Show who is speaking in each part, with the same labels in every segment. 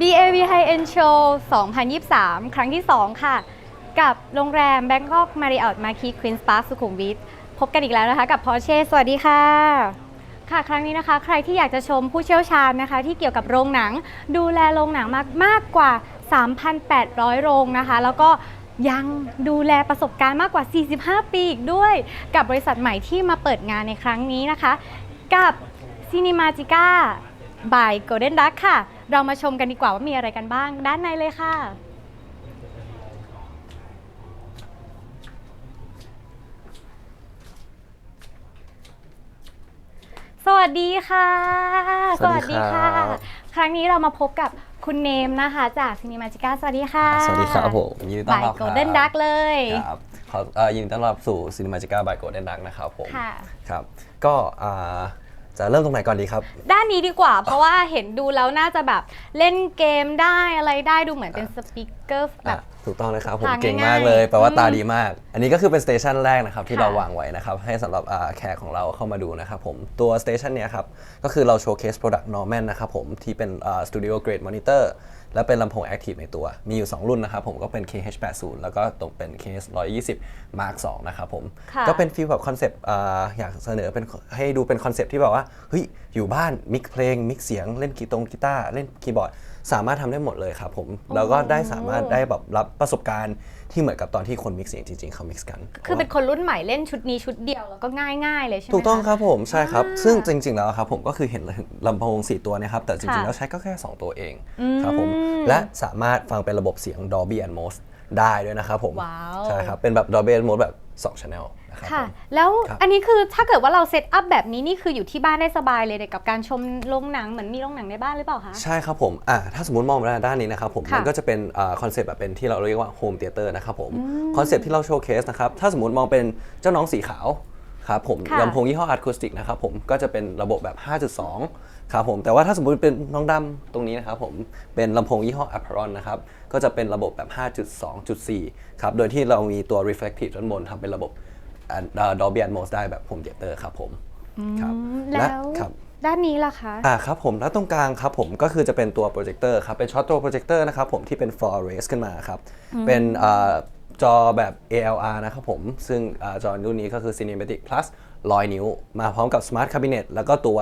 Speaker 1: BAV High End Show 2023 ครั้งที่ 2 ค่ะ กับโรงแรม Bangkok Marriott Marquis Queen's Park สุขุมวิทพบกันอีกแล้วนะคะกับ Porsche สวัสดีค่ะ ค่ะครั้งนี้นะคะ ใครที่อยากจะชมผู้เชี่ยวชาญนะคะ ที่เกี่ยวกับโรงหนัง ดูแลโรงหนังมากมากกว่า 3,800 โรงนะคะ แล้วก็ยังดูแลประสบการณ์มากกว่า 45 ปีอีกด้วย กับบริษัทใหม่ที่มาเปิดงานในครั้งนี้นะคะ กับ Cinematica by Golden Duck ค่ะ เรามาชมกันดีกว่าว่ามีอะไรกันบ้าง ด้านในเลยค่ะ สวัสดีค่ะ
Speaker 2: สวัสดีครับ
Speaker 1: ครั้งนี้เรามาพบกับคุณเนมนะคะ จาก Cinematica สวัสดีค่ะ
Speaker 2: สวัสดีครับผมยินดีต้อน
Speaker 1: by
Speaker 2: รับครับ
Speaker 1: Golden Duck เลย
Speaker 2: ครับขอเอ่อยินดีต้อนรับสู่ Cinematica by Golden Duck นะครับผม
Speaker 1: ค่ะ
Speaker 2: ครับก็อ่า จะเริ่มตรงไหนก่อนดีครับ
Speaker 1: ด้านนี้ดีกว่า เพราะว่าเห็นดูแล้วน่าจะแบบเล่นเกมได้อะไรได้ดูเหมือนเป็นสปีกเกอร์แบ
Speaker 2: อะ
Speaker 1: บ
Speaker 2: ถูกต้องเลยครับ ผม
Speaker 1: ทาง
Speaker 2: เก่ง
Speaker 1: ง่ายๆ
Speaker 2: มากเลยแปลว่า
Speaker 1: อืม
Speaker 2: ตาดีมาก อันนี้ก็คือเป็นสเตชันแรกนะครับที่
Speaker 1: ค่ะ
Speaker 2: เราวางไว้นะครับให้สำหรับอ่าแขกของเราเข้ามาดูนะครับผมตัวสเตชันเนี้ยครับก็คือเราโชว์เคส Product Norman นะครับผมที่เป็นอ่า Studio Grade Monitor และเป็นลำโพง Active ในตัว มีอยู่ 2 รุ่นนะครับผมก็เป็น KH80 แล้วก็ตกเป็น KS 120 Mark 2นะครับผม
Speaker 1: ค่ะ
Speaker 2: ก็เป็นฟีลแบบคอนเซปต์อยากเสนอเป็นให้ดูเป็นคอนเซปต์ที่แบบว่าเฮ้ยอยู่บ้านมิกเพลงมิกเสียงเล่นกีตงกีตาร์เล่นคีย์บอร์ด สามารถทำได้หมดเลยครับผมแล้วก็ได้สามารถได้แบบรับประสบการณ์ที่เหมือนกับตอนที่คนมิกเสียงจริงๆเขามิกซ์กัน
Speaker 1: คือเป็นคนรุ่นใหม่เล่นชุดนี้ชุดเดียวแล้วก็ง่ายๆเลยใช่ไหม
Speaker 2: ถูกต้องะครับผมใช่ครับ
Speaker 1: อ่า
Speaker 2: ซึ่งจริง ๆ แล้วครับผมก็คือเห็นลำโพง4ตัวเนะครับ แต่จริง
Speaker 1: ค่ะ
Speaker 2: ๆแล้วใช้ก็แค่ 2 ตัวเอง
Speaker 1: อืม
Speaker 2: ครับผมและสามารถฟังเป็นระบบเสียง Dolby Atmos ได้ด้วยนะครับผม
Speaker 1: ว้าว
Speaker 2: ใช่ครับเป็นแบบ Dolby Atmos แบบ2 Channel นะครับ
Speaker 1: ค่ะ
Speaker 2: ผม
Speaker 1: แล้ว
Speaker 2: ครับ
Speaker 1: อันนี้คือถ้าเกิดว่าเราเซตอัพแบบนี้นี่คืออยู่ที่บ้านได้สบายเลยเด็กกับการชมโรงหนังเหมือนมีโรงหนังในบ้านหรือเปล่าคะ
Speaker 2: ใช่ครับผมอ่าถ้าสมมติมองมาด้านนี้นะครับผม
Speaker 1: ค่ะ
Speaker 2: มันก็จะเป็นคอนเซปต์แบบเป็นที่เราเรียกว่าโฮมเ t เตอร์นะครับผมคอนเซปต์ที่เราโชว์เคสนะครับ ถ้าสมมติมองเป็นเจ้าน้องสีขาวครับผม
Speaker 1: ค่ะ
Speaker 2: ลำโพงยี่ห้ออะคูสติกนะครับผม ก็จะเป็นระบบแบบ 5.2 ครับผม แต่ว่าถ้าสมมติเป็นน้องดำตรงนี้นะครับผม เป็นลำโพงยี่ห้อ a p p e r o n นะครับ ก็จะเป็นระบบแบบ 5.2.4 ครับ โดยที่เรามีตัว reflective ด้านบนทำเป็นระบบ Dolby Atmos ได้แบบ home theater ครับผมครับ
Speaker 1: อืมแล้ว
Speaker 2: ครับ
Speaker 1: ด้านนี้ล่ะคะ
Speaker 2: อ่าครับผมแล้วตรงกลางครับผมก็คือจะเป็นตัวโปรเจคเตอร์ครับ เป็นช็อตตัวโปรเจคเตอร์นะครับผมที่เป็น for race ขึ้นมาครับ เป็นอ่าจอแบบ ALR นะครับผม ซึ่งอ่าจอรุ่นนี้ก็คือ Cinematic Plus 100 นิ้ว มาพร้อมกับ Smart Cabinet แล้วก็ตัว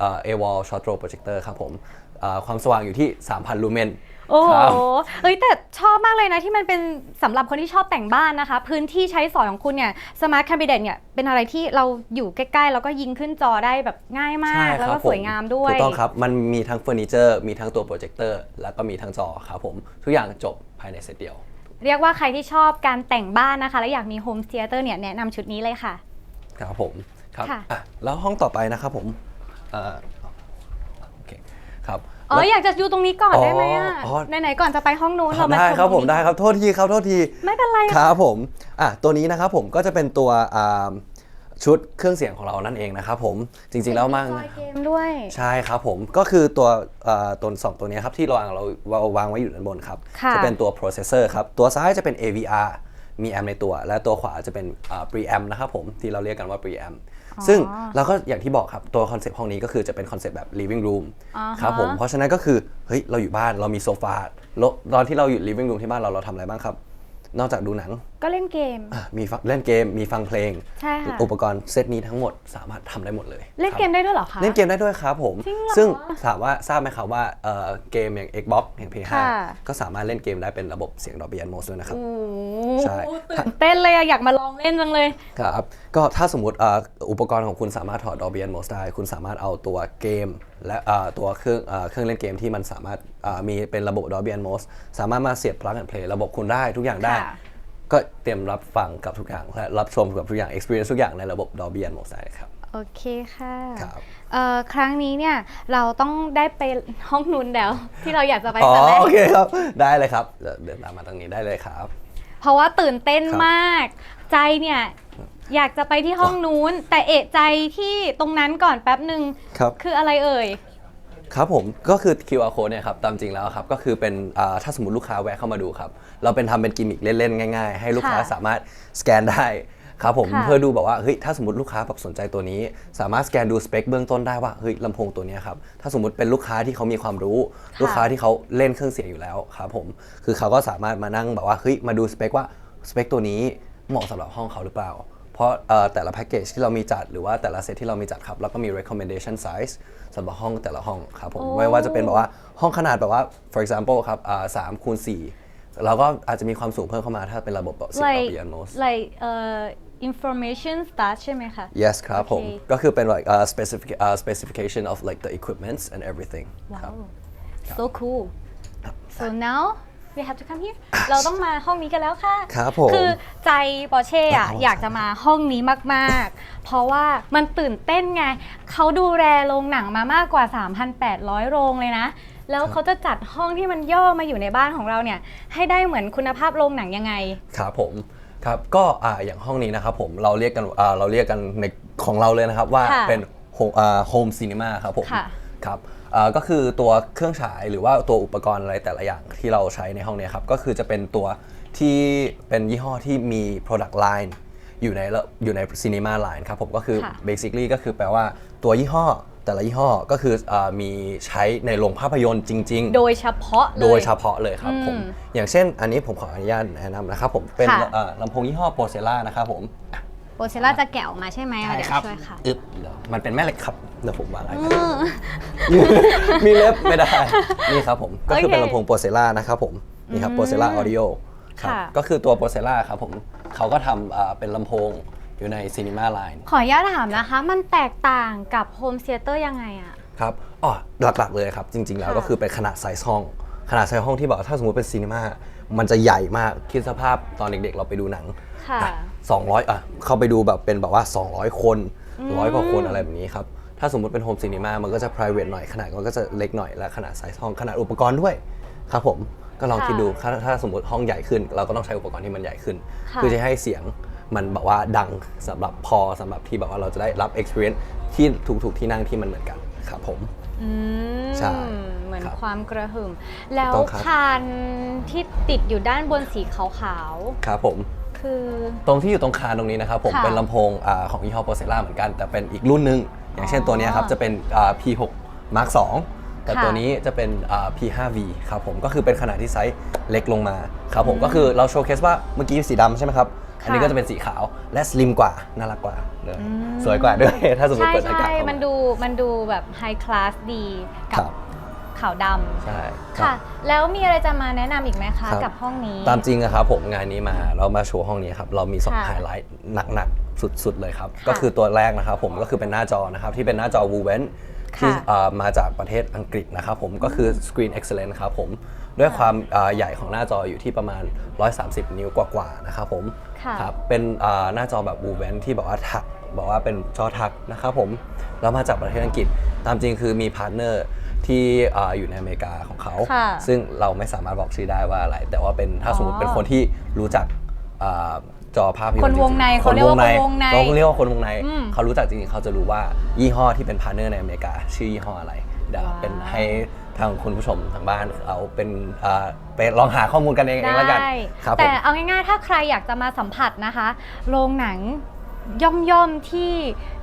Speaker 2: อ่า A-wall short throw projector ครับผมอ่าความสว่างอยู่ที่ 3,000 ลูเมน
Speaker 1: โอ้โห
Speaker 2: ครับ
Speaker 1: เอ้ยแต่ชอบมากเลยนะที่มันเป็นสำหรับคนที่ชอบแต่งบ้านนะคะ พื้นที่ใช้สอยของคุณเนี่ยสมาร์ทค a บิเนตเนี่ยเป็นอะไรที่เราอยู่ใกล้ๆ แล้วก็ยิงขึ้นจอได้แบบง่ายมากแล้วก็
Speaker 2: ผ
Speaker 1: สวยงามด้วย
Speaker 2: ถูกต้องครับ มันมีทั้งเฟอร์นิเจอร์ มีทั้งตัวโปรเจคเตอร์ แล้วก็มีทั้งจอครับผม ทุกอย่างจบภายในเซตเดียว
Speaker 1: เรียกว่าใครที่ชอบการแต่งบ้านนะคะ และอยากมีโฮมเ t เตอร์เนี่ยแนะนำชุดนี้เลยค่ะ
Speaker 2: ครับผม ครับ
Speaker 1: ค่ะ
Speaker 2: อะแล้วห้องต่อไปนะครับผมอ่าโอเคครับ
Speaker 1: อ๋อ
Speaker 2: แล้ว
Speaker 1: อยากจะอยู่ตรงนี้ก่อน
Speaker 2: อ๋อ
Speaker 1: ได้ไหมอะ
Speaker 2: อ๋อ
Speaker 1: ไหนๆก่อนจะไปห้องนู้นเรามา
Speaker 2: ได้
Speaker 1: ชม
Speaker 2: ครับผม
Speaker 1: ตงนี้
Speaker 2: ได้ครับโทษทีครับโทษที
Speaker 1: ไม่เป็นไร
Speaker 2: ค
Speaker 1: ค่ะ
Speaker 2: รับผมอะตัวนี้นะครับผมก็จะเป็นตัวอ่าชุดเครื่องเสียงของเรานั่นเองนะครับผมจริงๆแล้วมาก
Speaker 1: จอยเกมด้วย
Speaker 2: ใช่ครับผมก็คือตัวเอ่อตัวสองตัวเนี้ยครับที่เราวางเราเราวางไว้อยู่ด้านบนครับ
Speaker 1: ค่ะ
Speaker 2: จะเป็นตัว processor ครับตัวซ้ายจะเป็น AVR มีแอมในตัว และตัวขวาจะเป็นอ่า preamp นะครับผมที่เราเรียกกันว่า preamp ซึ่งเราก็อย่างที่บอกครับตัวคอนเซปต์ห้องนี้ก็คือจะเป็นคอนเซปต์แบบ living room
Speaker 1: อ่าฮะ
Speaker 2: ครับผมเพราะฉะนั้นก็คือเฮ้ยเราอยู่บ้านเรามีโซฟาแล้วตอนที่เราอยู่ living room ที่บ้านเราเราทำอะไรบ้างครับ นอกจากดูหนัง
Speaker 1: ก็เล่นเกม
Speaker 2: อะมีฟังเล่นเกมมีฟังเพลง
Speaker 1: ใช่ค่ะ
Speaker 2: อุปกรณ์เซตนี้ทั้งหมดสามารถทำได้หมดเลย
Speaker 1: เล่น
Speaker 2: ครับ
Speaker 1: เกมได้ด้วยเหรอคะ
Speaker 2: เล่นเกมได้ด้วยครับผม
Speaker 1: จริงเหรอ
Speaker 2: ซึ่งถามว่าทราบไหมครับว่าเอ่อเกมอย่าง Xbox อย่าง PS5
Speaker 1: ค่ะ
Speaker 2: ก็สามารถเล่นเกมได้เป็นระบบเสียง Dolby Atmos ด้วยนะครับ
Speaker 1: โอ้
Speaker 2: ใช่
Speaker 1: ตื่นเต้นเลยอะอยากมาลองเล่นจังเลย
Speaker 2: ครับ ก็ถ้าสมมติเอ่ออุปกรณ์ของคุณสามารถถอด Dolby Atmos ได้ คุณสามารถเอาตัวเกม และเอ่อตัวเครื่องเอ่อเครื่องเล่นเกมที่มันสามารถเอ่อมีเป็นระบบ Dolby Atmos สามารถมาเสียบ plug and play ระบบคุณได้ทุกอย่างได้
Speaker 1: ค่ะ
Speaker 2: ก็เตรียมรับฟังกับทุกอย่างและรับชมกับทุกอย่าง experience ทุกอย่างในระบบ Dolby Atmos ได้ครับ
Speaker 1: โอเคค่ะ
Speaker 2: ครับ
Speaker 1: เอ่อครั้งนี้เนี่ยเราต้องได้ไปห้องนู้นแล้ว ที่เราอยากจะไป
Speaker 2: อ๋อ
Speaker 1: แต่แรก
Speaker 2: โอเคครับ ได้เลยครับเดี๋ยวเดินตามมาตรงนี้ได้เลยครับ
Speaker 1: เพราะว่าตื่นเต้น
Speaker 2: ครับ
Speaker 1: มาก ใจเนี่ยอยากจะไปที่ห้องนู้น แต่เอะใจที่ตรงนั้นก่อนแป๊บหนึ่ง
Speaker 2: ครับ
Speaker 1: คืออะไรเอ่ย
Speaker 2: ครับผมก็คือ QR code เนี่ยครับตามจริงแล้วครับก็คือเป็นอ่าถ้าสมมติลูกค้าแวะเข้ามาดูครับ เราเป็นทำเป็นกิมมิคเล่นๆ ง่ายๆ ให้ลูกค้า
Speaker 1: ค่ะ
Speaker 2: สามารถสแกนได้ ครับผม
Speaker 1: ค่ะ
Speaker 2: เพื่อดูแบบว่าเฮ้ยถ้าสมมติลูกค้าแบบสนใจตัวนี้ สามารถสแกนดูสเปคเบื้องต้นได้ว่าเฮ้ยลำโพงตัวเนี้ยครับถ้าสมมติเป็นลูกค้าที่เขามีความรู้ ลูกค้าที่เขาเล่นเครื่องเสียงอยู่แล้วครับผมคือเขาก็สามารถมานั่งแบบว่าเฮ้ยมาดูสเปคว่าสเปคตัวนี้เหมาะสำหรับห้องเขาหรือเปล่า เพราะเอ่อแต่ละแพ็กเกจที่เรามีจัดหรือว่าแต่ละเซตที่เรามีจัดครับแล้วก็มี recommendation size สำหรับห้องแต่ละห้องครับผม
Speaker 1: โอ้
Speaker 2: ไม่ว่าจะเป็นแบบว่าห้องขนาดแบบว่า for example ครับอ่าสามคูณสี่เราก็อาจจะมีความสูงเพิ่มเข้ามาถ้าเป็นระบบแบบ10ต่อ
Speaker 1: like
Speaker 2: pianos
Speaker 1: like uh information start ใช่ไหมคะ
Speaker 2: yes ครับผม
Speaker 1: โอเค
Speaker 2: ก็คือเป็น like uh, specific uh, specification of like the equipments and everything ครับ
Speaker 1: Wow so cool so now we have to come here เราต้องมาห้องนี้กันแล้วค่ะ
Speaker 2: ครับผม
Speaker 1: คือใจปอเช่อะ
Speaker 2: ครับ
Speaker 1: อยากจะมาห้องนี้มากๆ เพราะว่ามันตื่นเต้นไง เขาดูแลโรงหนังมามากกว่า 3,800 โรงเลยนะ แล้วเขาจะจัดห้องที่มันย่อมาอยู่ในบ้านของเราเนี่ย ให้ได้เหมือนคุณภาพโรงหนังยังไง
Speaker 2: ครับผม ครับก็อ่าอย่างห้องนี้นะครับผมเราเรียกกันอ่าเราเรียกกันในของเราเลยนะครับว่า
Speaker 1: ค่ะ
Speaker 2: เป็นโฮมซีนีมาครับผม
Speaker 1: ค่ะ
Speaker 2: ครับอ่าก็คือตัวเครื่องฉายหรือว่าตัวอุปกรณ์อะไรแต่ละอย่างที่เราใช้ในห้องเนี้ครับก็คือจะเป็นตัวที่เป็นยี่ห้อที่มี product line อยู่ในละอยู่ใน Cinema Line ครับผมก็คือ
Speaker 1: ค่ะ
Speaker 2: basically ก็คือแปลว่าตัวยี่ห้อ แต่ละยี่ห้อก็คืออามีใช้ในโรงภาพยนตร์จริง ๆ
Speaker 1: โดยเฉพาะเลย
Speaker 2: โดยเฉพาะเลยครับผม
Speaker 1: อืม
Speaker 2: อย่างเช่นอันนี้ผมขออนุญาตแนะนำนะครับผมเป็น
Speaker 1: ค่ะ
Speaker 2: เอ่อลำโพงยี่ห้อโปรเซล่านะครับผม
Speaker 1: โปรเซล่าจะแกะออกมาใช่ไหมอะเดี๋ยวช่วยค่ะ
Speaker 2: อึ๊บเดี๋ยวมันเป็นแม่เหล็กครับเดี๋ยวผมวางไว้ครับมีเล็บไม่ได้ นี่ครับผม ก็คือเป็น
Speaker 1: โอเค
Speaker 2: ลำโพงโปรเซล่านะครับผม นี่ครับโปรเซล่าออดิโอครับ
Speaker 1: ค่ะ
Speaker 2: ก็คือตัวโปรเซล่าครับผมเขาก็ทำอ่าเป็นลำโพง อยู่ในซีนีมาไลน์
Speaker 1: ขออนุญาตถามนะคะ มันแตกต่างกับโฮมเ h เตอร์ยังไงอะ
Speaker 2: ครับอ๋อหลักๆเลยครับ จริง ๆ แล้ว
Speaker 1: ค่ะ
Speaker 2: ก็คือเป็นขนาดไซส์ห้อง ขนาดไซส์ห้องที่แบบว่าถ้าสมมติเป็นซีนีมามันจะใหญ่มากคิดสภาพตอนเด็กๆ เราไปดูหนัง
Speaker 1: ค่ะ
Speaker 2: สองร้อยอะเข้าไปดูแบบเป็นแบบว่า 200 คนร้อยกว่าคนอะไรแบบนี้ครับ ถ้าสมมติเป็นโฮมซีนีมามันก็จะ private หน่อยขนาดมันก็จะเล็กหน่อยและขนาดไซส์ห้องขนาดอุปกรณ์ด้วยครับผมก็ลอง
Speaker 1: ค่ะ
Speaker 2: คิดดูถ้าถ้าสมมติห้องใหญ่ขึ้น เราก็ต้องใช้อุปกรณ์ที่มันใหญ่ขึ้น
Speaker 1: ค่ะ
Speaker 2: เพื่อจะให้เสียง มันแบบว่าดังสำหรับพอสำหรับที่แบบว่าเราจะได้รับ experience ที่ถูกๆที่นั่งที่มันเหมือนกันครับผม
Speaker 1: อืม
Speaker 2: ใช่
Speaker 1: เหมือน
Speaker 2: ครับ
Speaker 1: ความกระหึ่ม แล้ว
Speaker 2: ถูกต้องครับ
Speaker 1: คานที่ติดอยู่ด้านบนสีขาว
Speaker 2: ครับผม
Speaker 1: ๆคือ
Speaker 2: ตรงที่อยู่ตรงคานตรงนี้นะครับผม
Speaker 1: ค่ะ
Speaker 2: เป็นลำโพงอาของยี่ห้อโปรเซล่าเหมือนกัน แต่เป็นอีกรุ่นหนึ่งอย่างเช่นตัวเนี้ยครับ
Speaker 1: อ๋อ
Speaker 2: จะเป็นอ่า P6 Mark 2แต่
Speaker 1: ค่ะ
Speaker 2: ตัวนี้จะเป็นอ่า P5V ครับผมก็คือเป็นขนาดที่ไซส์เล็กลงมาครับผมก็คือเราโชว์เคสว่าเมื่อกี้สีดำใช่ไหมครับ อันนี้ก็จะเป็นสีขาวและสลิมกว่าน่ารักกว่าเลยสวยกว่าด้วยถ้าสมมติ
Speaker 1: ใช่
Speaker 2: เปิดอากาศ
Speaker 1: ใช่
Speaker 2: เข้า
Speaker 1: มันดูมันดูแบบไฮคลาสดี
Speaker 2: ค
Speaker 1: กั
Speaker 2: รั
Speaker 1: บบขาวด
Speaker 2: ใช่ำครับ
Speaker 1: ค่ะ แล้วมีอะไรจะมาแนะนำอีกไหมคะ
Speaker 2: ครับ
Speaker 1: กับห้องนี้
Speaker 2: ตามจริงอะครับผมงานนี้มาเรามาโชว์ห้องนี้ครับเรามี2
Speaker 1: ค่ะ
Speaker 2: ไฮไลท์หนักๆสุดๆเลยครับ
Speaker 1: ค่ะ
Speaker 2: ก็คือตัวแรกนะครับผมก็คือเป็นหน้าจอนะครับที่เป็นหน้าจอ w o o v e n ที่
Speaker 1: ค่ะ
Speaker 2: เอ่อมาจากประเทศอังกฤษนะครับผมก็คือ Screen Excellence ครับผมด้วยความเอ่อใหญ่ของหน้าจออยู่ที่ประมาณ 130 นิ้วกว่าๆนะครับผม
Speaker 1: ค่ะ
Speaker 2: ครับเป็นเอ่อหน้าจอแบบ w o o v e n ที่แบบว่าถักบอกว่าเป็นจอถักนะครับผมแล้วมาจากประเทศอังกฤษ ตามจริงคือมีพาร์ทเนอร์ที่เอ่ออยู่ในอเมริกาของเขา
Speaker 1: ค่ะ
Speaker 2: ซึ่งเราไม่สามารถบอกชื่อได้ว่าอะไร แต่ว่าเป็นถ้าสมมติเป็นคนที่รู้จักอ่า จอภาพยนตร์
Speaker 1: คนวงใน
Speaker 2: จริๆ
Speaker 1: เขาเรียกว่าคนวงใน
Speaker 2: เราเรียกว่าคนวงใน
Speaker 1: อืม
Speaker 2: เขารู้จักจริงๆเขาจะรู้ว่ายี่ห้อที่เป็นพาร์ทเนอร์ในอเมริกา ชื่อยี่ห้ออะไรเดี๋ยว
Speaker 1: ว้าว
Speaker 2: เป็นให้ทางคุณผู้ชมทางบ้านเอาเป็นอ่าไปลองหาข้อมูลกันเองเองแล้วกัน
Speaker 1: ได้
Speaker 2: ครับผ
Speaker 1: แต่
Speaker 2: ม
Speaker 1: เอาง่ายๆ ถ้าใครอยากจะมาสัมผัสนะคะ โรงหนัง ย่อมๆที่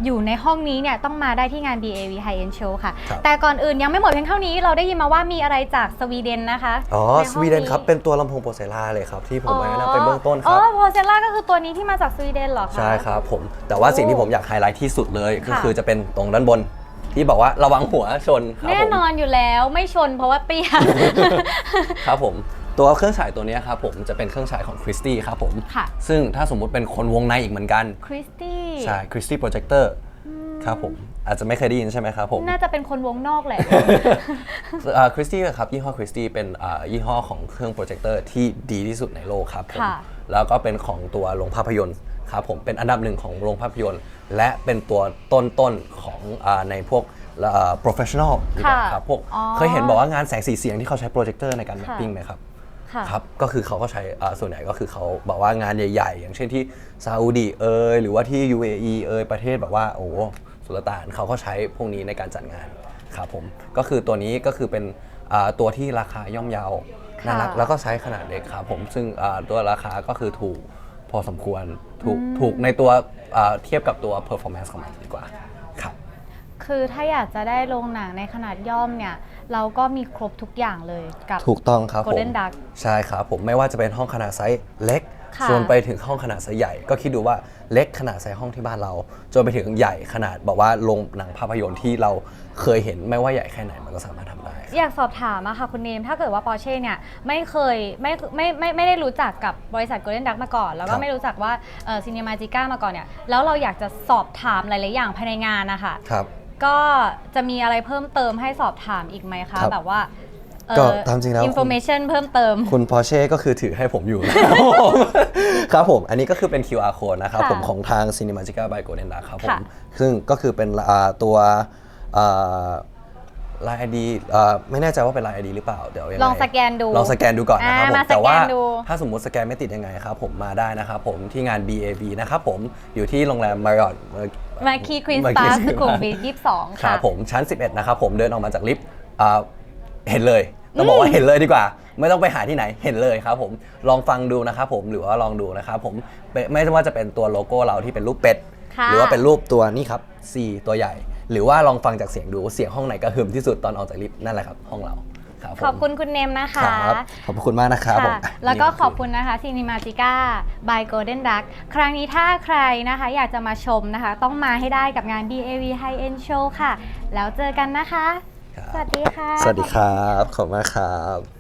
Speaker 1: อยู่ในห้องนี้เนี่ยต้องมาได้ที่งาน DAV High End Show ค่ะ
Speaker 2: ครับ
Speaker 1: แต่ก่อนอื่นยังไม่หมดเพียงเท่านี้เราได้ยินมาว่ามีอะไรจากสวีเดนนะคะ
Speaker 2: อ๋อ
Speaker 1: ใน
Speaker 2: ส
Speaker 1: ห้อง
Speaker 2: วีเดนครับ เป็นตัวลำโพงโปรเซล่าเลยครับ ที่ผมมาแนะนำไปเบื้องต้นค
Speaker 1: อ๋
Speaker 2: รับ
Speaker 1: อโพเซล่าก็คือตัวนี้ที่มาจากสวีเดนเหรอคะ
Speaker 2: ใช่ครับผม แต่ว่าสิ่งที่ผมอยากไฮไลท์ที่สุดเลยก็
Speaker 1: ค่ะ
Speaker 2: คือจะเป็นตรงด้านบน ที่บอกว่าระวังหัวชนครับ
Speaker 1: แน่
Speaker 2: ผม
Speaker 1: นอนอยู่แล้วไม่ชนเพราะว่าเตี้ย
Speaker 2: ครับผม ตัวเครื่องฉายตัวเนี้ยครับผมจะเป็นเครื่องฉายของคริสตี้ครับผม
Speaker 1: ค่ะ
Speaker 2: ซึ่งถ้าสมมุติเป็นคนวงในอีกเหมือนกัน
Speaker 1: คริสตี้
Speaker 2: ใช่คริสตี้โปรเจคเตอร์ครับผมอาจจะไม่เคยได้ยินใช่ไหมครับผม
Speaker 1: น่าจะเป็นคนวงนอกแหละ
Speaker 2: คริสตี้ครับยี่ห้อคริสตี้เป็นอ่ายี่ห้อของเครื่องโปรเจคเตอร์ที่ดีที่สุดในโลกครับผม
Speaker 1: ค่ะ
Speaker 2: แล้วก็เป็นของตัวโรงภาพยนตร์ครับผมเป็นอันดับหนึ่งของโรงภาพยนตร์ และเป็นตัวต้นๆของอาในพวกอ่า professional ดีกว่า
Speaker 1: ค่ะ
Speaker 2: ครับพวก
Speaker 1: อ๋อ
Speaker 2: เคยเห็นบอกว่างานแสงสีเสียงที่เขาใช้โปรเจคเตอร์ในการแมป
Speaker 1: ค่ะ
Speaker 2: ปิ้งไหมครับ
Speaker 1: ค่ะ
Speaker 2: ครับก็คือเขาก็ใช้อ่าส่วนใหญ่ก็คือเขาบอกว่างานใหญ่ ๆ อย่างเช่นที่ซาอุดีเอยหรือว่าที่ UAE เอยประเทศแบบว่าโอ้โหสุลต่านเขาก็ใช้พวกนี้ในการจัดงานครับผมก็คือตัวนี้ก็คือเป็นอ่าตัวที่ราคาย่อมเยา
Speaker 1: ค่ะ
Speaker 2: น่ารักแล้วก็ใช้ขนาดเล็กครับผมซึ่งอ่าตัวราคาก็คือถูกเพอสมควรถูกถูกในตัวอ่าเทียบกับตัว performance ของมันดีกว่า ครับ
Speaker 1: คือถ้าอยากจะได้โรงหนังในขนาดย่อมเนี่ย เราก็มีครบทุกอย่างเลยกับ
Speaker 2: ถูกต้องครับผม
Speaker 1: Golden Duck
Speaker 2: ใช่ครับผมไม่ว่าจะเป็นห้องขนาดไซส์เล็ก
Speaker 1: ค่ะ
Speaker 2: จนไปถึงห้องขนาดไซส์ใหญ่ ก็คิดดูว่าเล็กขนาดไซส์ห้องที่บ้านเรา จนไปถึงใหญ่ขนาดบอกว่าโรงหนังภาพยนตร์ที่เราเคยเห็นไม่ว่าใหญ่แค่ไหนมันก็สามารถทำได้ครับ
Speaker 1: อยากสอบถามอะค่ะคุณเนม ถ้าเกิดว่าปอร์เช่เนี่ยไม่เคยไม่ไม่ไม่ไม่ได้รู้จักกับบริษัท Golden Duck มาก่อน แล้ว
Speaker 2: ค
Speaker 1: ก็
Speaker 2: รับ
Speaker 1: ไม่รู้จักว่าเออซีนีมาจิก้ามาก่อนเนี่ยแล้วเราอยากจะสอบถามหลาย ๆ อย่างภายในงานนะคะ
Speaker 2: ครับ
Speaker 1: ก็จะมีอะไรเพิ่มเติมให้สอบถามอีกไหมคะ
Speaker 2: ครับ
Speaker 1: แบบว่า
Speaker 2: ก็ตามจริงแล้ว
Speaker 1: อินโฟเมชันเพิ่มเติม
Speaker 2: คุณพอเช่ก็คือถือให้ผมอยู่นะครับผมครับผม อันนี้ก็คือเป็น QR code นะครับ
Speaker 1: ค่ะ
Speaker 2: ผมของทาง Cinemagica by Golden Duck ครับผ
Speaker 1: ค่ะ
Speaker 2: ม ซึ่งก็คือเป็นอ่าตัวลา ยไอดีไม่แน่ใจว่าเป็นลายไอดีหรือเปล่าเดี๋ยวยังไง
Speaker 1: ลองสแกนดู
Speaker 2: ลองสแกนดูก่อนนะครับ
Speaker 1: อ่า
Speaker 2: ผม
Speaker 1: มา
Speaker 2: แต่ว่า
Speaker 1: สแกนดู
Speaker 2: ถ้าสมมุติสแกนไม่ติดยังไงครับผมมาได้นะครับผมที่งาน BAB นะครับผมอยู่ที่โรงแรม Marriott
Speaker 1: มาคีควีนส
Speaker 2: Marquis
Speaker 1: ปา
Speaker 2: Queen's
Speaker 1: สุขุม
Speaker 2: Park
Speaker 1: วิทยี่สิบสอง
Speaker 2: ค
Speaker 1: ค่ะ
Speaker 2: รับผมชั้น 11 นะครับผมเดินออกมาจากลิฟต์อ่าเห็นเลยต้องบอกว่าเห็นเลยดีกว่า ไม่ต้องไปหาที่ไหนเห็นเลยครับผมลองฟังดูนะครับผมหรือว่าลองดูนะครับผมเป็นไม่ว่าจะเป็นตัวโลโก้เราที่เป็นรูปเป็ด
Speaker 1: ค่ะ
Speaker 2: หรือว่าเป็นรูปตัวนี่ครับ C ตัวใหญ่ หรือว่าลองฟังจากเสียงดูเสียงห้องไหนกระหึ่มที่สุดตอนออกจากลิฟต์นั่นแหละครับห้องเราครับผม
Speaker 1: ขอบคุณคุณเนมนะคะ
Speaker 2: ครับขอบคุณมากนะครับผม
Speaker 1: ค่ะ
Speaker 2: อะ
Speaker 1: แล้วก็
Speaker 2: นี่
Speaker 1: ขอบคุณนะคะ Cinematica by Golden Duck ครั้งนี้ถ้าใครนะคะอยากจะมาชมนะคะ ต้องมาให้ได้กับงาน BAV High End Show ค่ะ แล้วเจอกันนะคะ
Speaker 2: ครับ
Speaker 1: สวัสดีค่ะ
Speaker 2: สวัสดีครับ ขอบคุณมากครับ